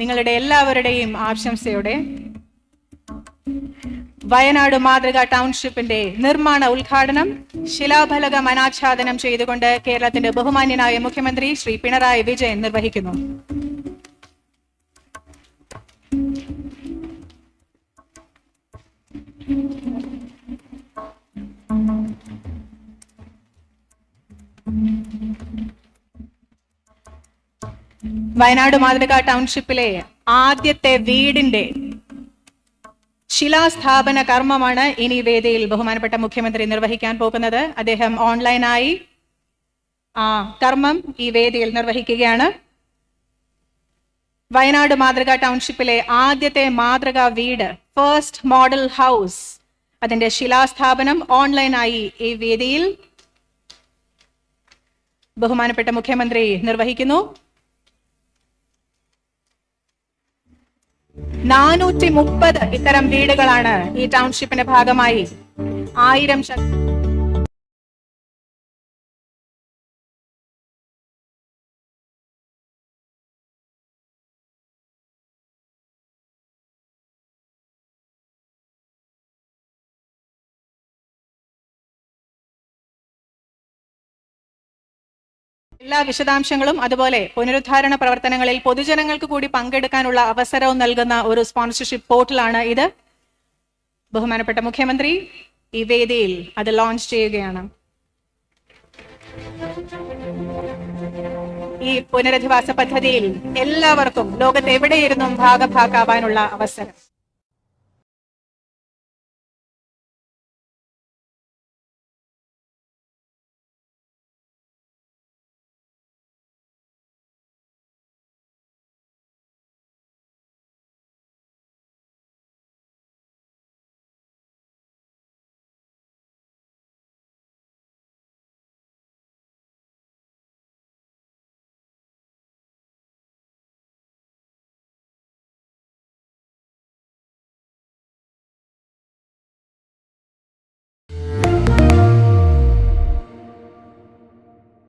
നിങ്ങളുടെ എല്ലാവരുടെയും ആശംസയോടെ വയനാട് മാതൃക ടൗൺഷിപ്പിന്റെ നിർമ്മാണ ഉദ്ഘാടനം ശിലാഫലകം അനാച്ഛാദനം ചെയ്തുകൊണ്ട് കേരളത്തിന്റെ ബഹുമാന്യനായ മുഖ്യമന്ത്രി ശ്രീ പിണറായി വിജയൻ നിർവഹിക്കുന്നു. വയനാട് മാതൃക ടൗൺഷിപ്പിലെ ആദ്യത്തെ വീടിന്റെ ശിലാസ്ഥാപന കർമ്മമാണ് ഇനി വേദിയിൽ ബഹുമാനപ്പെട്ട മുഖ്യമന്ത്രി നിർവഹിക്കാൻ പോകുന്നത്. അദ്ദേഹം ഓൺലൈനായി ആ കർമ്മം ഈ വേദിയിൽ നിർവഹിക്കുകയാണ്. വയനാട് മാതൃക ടൗൺഷിപ്പിലെ ആദ്യത്തെ മാതൃക വീട് ഫസ്റ്റ് മോഡൽ ഹൗസ് അതിന്റെ ശിലാസ്ഥാപനം ഓൺലൈനായി ഈ വേദിയിൽ ബഹുമാനപ്പെട്ട മുഖ്യമന്ത്രി നിർവഹിക്കുന്നു. നാനൂറ്റി മുപ്പത് ഇത്തരം വീടുകളാണ് ഈ ടൗൺഷിപ്പിന്റെ ഭാഗമായി. ആയിരം ശത- എല്ലാ വിശദാംശങ്ങളും അതുപോലെ പുനരുദ്ധാരണ പ്രവർത്തനങ്ങളിൽ പൊതുജനങ്ങൾക്ക് കൂടി പങ്കെടുക്കാനുള്ള അവസരവും നൽകുന്ന ഒരു സ്പോൺസർഷിപ്പ് പോർട്ടലാണ് ഇത്. ബഹുമാനപ്പെട്ട മുഖ്യമന്ത്രി ഈ വേദിയിൽ അത് ലോഞ്ച് ചെയ്യുകയാണ്. ഈ പുനരധിവാസ പദ്ധതിയിൽ എല്ലാവർക്കും ലോകത്ത് എവിടെയിരുന്നും ഭാഗഭാക്കാവാനുള്ള അവസരം.